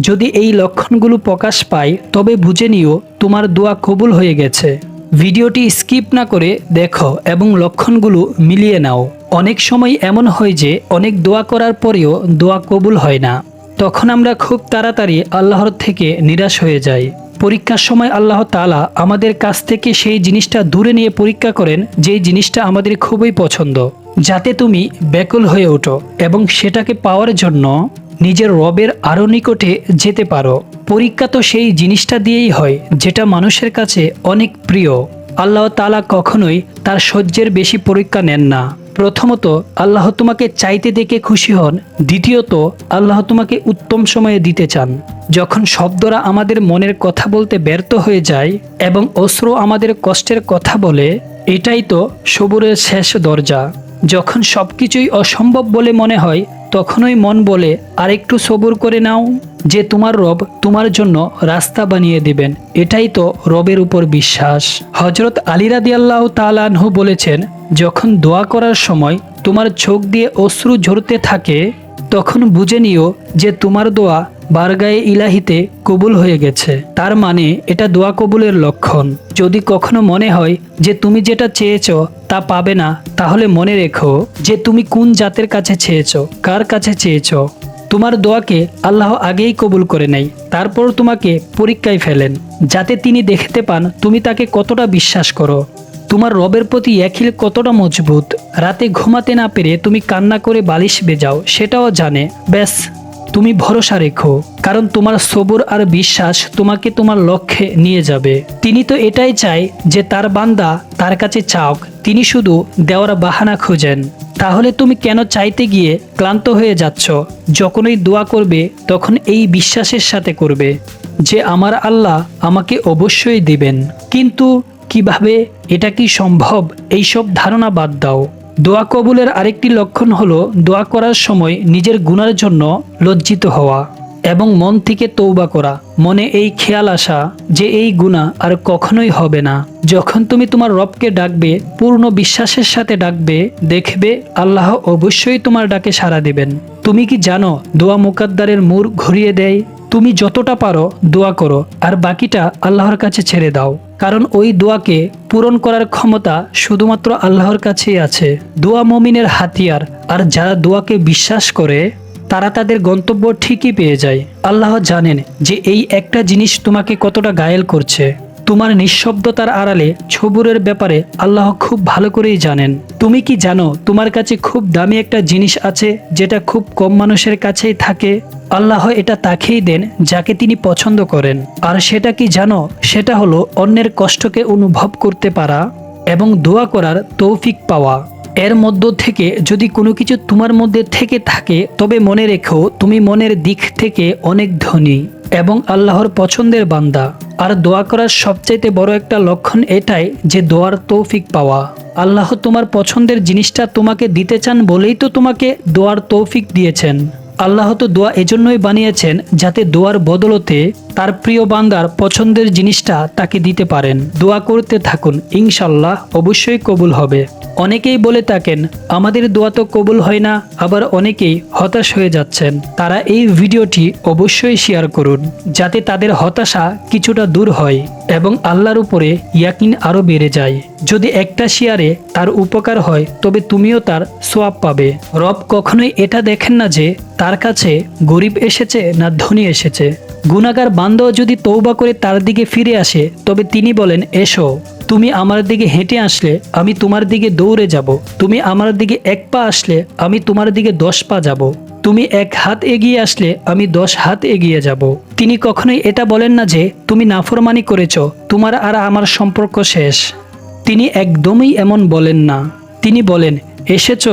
যদি এই লক্ষণগুলো প্রকাশ পায়, তবে বুঝে নিও তোমার দোয়া কবুল হয়ে গেছে। ভিডিওটি স্কিপ না করে দেখো এবং লক্ষণগুলো মিলিয়ে নাও। অনেক সময় এমন হয় যে, অনেক দোয়া করার পরেও দোয়া কবুল হয় না। তখন আমরা খুব তাড়াতাড়ি আল্লাহর থেকে নিরাশ হয়ে যাই। পরীক্ষার সময় আল্লাহ তালা আমাদের কাছ থেকে সেই জিনিসটা দূরে নিয়ে পরীক্ষা করেন, যেই জিনিসটা আমাদের খুবই পছন্দ। যাতে তুমি ব্যাকুল হয়ে ওঠো এবং সেটাকে পাওয়ার জন্য নিজের রবের আরও নিকটে যেতে পারো। পরীক্ষা তো সেই জিনিসটা দিয়েই হয়, যেটা মানুষের কাছে অনেক প্রিয়। আল্লাহ তালা কখনোই তার সহ্যের বেশি পরীক্ষা নেন না। প্রথমত, আল্লাহ তোমাকে চাইতে দেখে খুশি হন। দ্বিতীয়ত, আল্লাহ তোমাকে উত্তম সময়ে দিতে চান। যখন শব্দরা আমাদের মনের কথা বলতে ব্যর্থ হয়ে যায় এবং অশ্র আমাদের কষ্টের কথা বলে, এটাই তো সবুরের শেষ দরজা। যখন সবকিছুই অসম্ভব বলে মনে হয় তখনই মন বলে, আরেকটু সবুর করে নাও, যে তোমার রব তোমার জন্য রাস্তা বানিয়ে দেবেন। এটাই তো রবের উপর বিশ্বাস। হজরত আলী রাদি আল্লাহ তালানহু বলেছেন, যখন দোয়া করার সময় তোমার চোখ দিয়ে অশ্রু ঝরতে থাকে, তখন বুঝে নিও যে তোমার দোয়া বারগায়ে ইলাহিতে কবুল হয়ে গেছে। তার মানে এটা দোয়া কবুলের লক্ষণ। যদি কখনো মনে হয় যে তুমি যেটা চেয়েছ তা পাবে না, তাহলে মনে রেখো যে তুমি কোন জাতের কাছে চেয়েছো, কার কাছে চেয়েছো। তোমার দোয়াকে আল্লাহ আগেই কবুল করে নেয়, তারপর তোমাকে পরীক্ষায় ফেলেন। যাতে তিনি দেখতে পান তুমি তাকে কতটা বিশ্বাস করো। তোমার রবের প্রতি একিল কতটা মজবুত। রাতে ঘুমাতে না পেরে তুমি কান্না করে বালিশ বেজাও, সেটাও জানে। ব্যাস তুমি ভরসা রেখো, কারণ তোমার সবর আর বিশ্বাস তোমাকে তোমার লক্ষ্যে নিয়ে যাবে। তিনি তো এটাই চায় যে তার বান্দা তার কাছে চাওক, তিনি শুধু দেওয়ার বাহানা খোঁজেন। তাহলে তুমি কেন চাইতে গিয়ে ক্লান্ত হয়ে যাচ্ছ? যখনই দোয়া করবে, তখন এই বিশ্বাসের সাথে করবে যে আমার আল্লাহ আমাকে অবশ্যই দিবেন। কিন্তু কীভাবে, এটা কি সম্ভব? এইসব ধারণা বাদ দাও। দোয়া কবুলের আরেকটি লক্ষণ হলো দোয়া করার সময় নিজের গুণার জন্য লজ্জিত হওয়া এবং মন থেকে তৌবা করা। মনে এই খেয়াল আসা যে এই গুণা আর কখনোই হবে না। যখন তুমি তোমার রবকে ডাকবে, পূর্ণ বিশ্বাসের সাথে ডাকবে, দেখবে আল্লাহ অবশ্যই তোমার ডাকে সাড়া দেবেন। তুমি কি জানো দোয়া মুকাদ্দারের মুর ঘুরিয়ে দেয়? তুমি যতটা পারো দোয়া করো, আর বাকিটা আল্লাহর কাছে ছেড়ে দাও। কারণ ওই দোয়াকে পূরণ করার ক্ষমতা শুধুমাত্র আল্লাহর কাছেই আছে। দোয়া মমিনের হাতিয়ার, আর যারা দোয়াকে বিশ্বাস করে, তারা তাদের গন্তব্য ঠিকই পেয়ে যায়। আল্লাহ জানেন যে এই একটা জিনিস তোমাকে কতটা গায়েল করছে। তোমার নিঃশব্দতার আড়ালে ছবুরের ব্যাপারে আল্লাহ খুব ভালো করেই জানেন। তুমি কি জানো তোমার কাছে খুব দামি একটা জিনিস আছে যেটা খুব কম মানুষের কাছেই থাকে? আল্লাহ এটা তাকেই দেন যাকে তিনি পছন্দ করেন। আর সেটা কি জানো? সেটা হলো অন্যের কষ্টকে অনুভব করতে পারা এবং দোয়া করার তৌফিক পাওয়া। এর মধ্য থেকে যদি কোনো কিছু তোমার মধ্যে থেকে থাকে, তবে মনে রেখো তুমি মনের দিক থেকে অনেক ধনী। এবং আল্লাহর পছন্দের বান্দা। আর দোয়া করার সবচাইতে বড় একটা লক্ষণ এটাই যে দোয়ার তৌফিক পাওয়া। আল্লাহ তোমার পছন্দের জিনিসটা তোমাকে দিতে চান বলেই তো তোমাকে দোয়ার তৌফিক দিয়েছেন। আল্লাহ তো দোয়া এজন্যই বানিয়েছেন যাতে দোয়ার বদলতে তার প্রিয় বান্দার পছন্দের জিনিসটা তাকে দিতে পারেন। দোয়া করতে থাকুন, ইনশাল্লাহ অবশ্যই কবুল হবে। অনেকেই বলে থাকেন, আমাদের দোয়া তো কবুল হয় না। আবার অনেকেই হতাশ হয়ে যাচ্ছেন। তারা এই ভিডিওটি অবশ্যই শেয়ার করুন, যাতে তাদের হতাশা কিছুটা দূর হয় এবং আল্লাহর উপরে ইয়াকিন আরও বেড়ে যায়। যদি একটা শেয়ারে তার উপকার হয়, তবে তুমিও তার সোয়াব পাবে। রব কখনোই এটা দেখেন না যে, তার কাছে গরিব এসেছে না ধনী এসেছে। গুণাগার বান্ধব যদি তৌবা করে তার দিকে ফিরে আসে, তবে তিনি বলেন, এসো, তুমি আমার দিকে হেঁটে আসলে আমি তোমার দিকে দৌড়ে যাব। তুমি আমার দিকে এক পা আসলে আমি তোমার দিকে দশ পা যাব। তুমি এক হাত এগিয়ে আসলে আমি দশ হাত এগিয়ে যাব। তিনি কখনোই এটা বলেন না যে, তুমি নাফরমানি করেছ, তোমার আর আমার সম্পর্ক শেষ। তিনি একদমই এমন বলেন না। তিনি বলেন, এসেছ,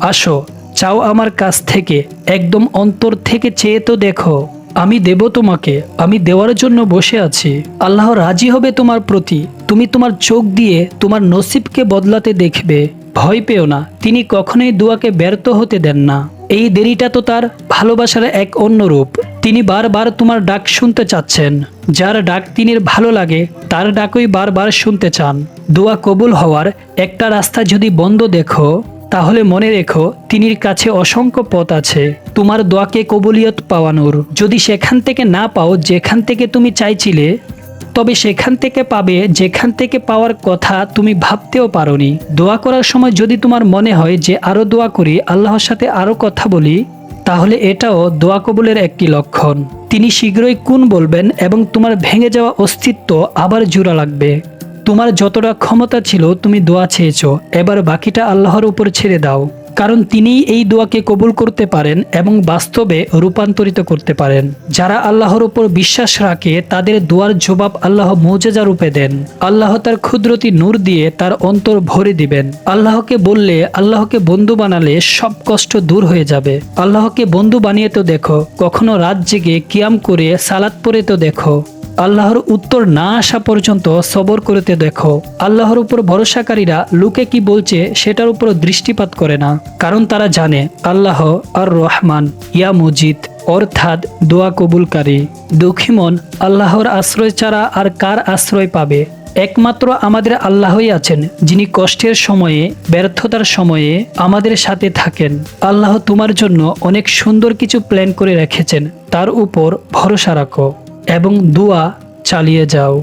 আসো, চাও আমার কাছ থেকে, একদম অন্তর থেকে চেয়ে তো দেখো, আমি দেব তোমাকে, আমি দেওয়ার জন্য বসে আছি। আল্লাহ রাজি হবে তোমার প্রতি, তুমি তোমার চোখ দিয়ে তোমার নসিবকে বদলাতে দেখবে। ভয় পেও না, তিনি কখনোই দোয়াকে ব্যর্থ হতে দেন না। এই দেরিটা তো তার ভালোবাসার এক অন্য রূপ। তিনি বারবার তোমার ডাক শুনতে চাচ্ছেন। যার ডাক তিনির ভালো লাগে, তার ডাকই বারবার শুনতে চান। দোয়া কবুল হওয়ার একটা রাস্তা যদি বন্ধ দেখো, তাহলে মনে রেখো, তিনির কাছে অসংখ্য পথ আছে। তোমার দোয়াকে কবুলিয়ত পাওয়ানোর। যদি সেখান থেকে না পাও, যেখান থেকে তুমি চাইছিলে, তবে সেখান থেকে পাবে, যেখান থেকে পাওয়ার কথা তুমি ভাবতেও পারোনি। দোয়া করার সময় যদি তোমার মনে হয় যে আরও দোয়া করি, আল্লাহর সাথে আরও কথা বলি তাহলে এটাও দোয়া কবুলের একটি লক্ষণ। তিনি শীঘ্রই কোন বলবেন এবং তোমার ভেঙে যাওয়া অস্তিত্ব আবার জোড়া লাগবে। তোমার যতটা ক্ষমতা ছিল তুমি দোয়া চেয়েছ, এবার বাকিটা আল্লাহর উপর ছেড়ে দাও। কারণ তিনিই এই দোয়াকে কবুল করতে পারেন এবং বাস্তবে রূপান্তরিত করতে পারেন। যারা আল্লাহর উপর বিশ্বাস রাখে, তাদের দোয়ার জবাব আল্লাহ মৌজেজা রূপে দেন। আল্লাহ তার ক্ষুদ্রতি নূর দিয়ে তার অন্তর ভরে দিবেন। আল্লাহকে বললে, আল্লাহকে বন্ধু বানালে সব কষ্ট দূর হয়ে যাবে। আল্লাহকে বন্ধু বানিয়ে তো দেখো, কখনো রাত জেগে কিয়াম করে সালাত পরে তো দেখো। আল্লাহর উত্তর না আসা পর্যন্ত সবর করতে দেখো। আল্লাহর উপর ভরসাকারীরা লোকে কি বলছে সেটার উপর দৃষ্টিপাত করে না। কারণ তারা জানে, আল্লাহ আর রহমান ইয়া মজিদ, অর্থাৎ দোয়া কবুলকারী। দুঃখী মন আল্লাহর আশ্রয় ছাড়া আর কার আশ্রয় পাবে? একমাত্র আমাদের আল্লাহই আছেন, যিনি কষ্টের সময়ে, ব্যর্থতার সময়ে আমাদের সাথে থাকেন। আল্লাহ তোমার জন্য অনেক সুন্দর কিছু প্ল্যান করে রেখেছেন, তার উপর ভরসা রাখো। এবং দোয়া চালিয়ে যাও।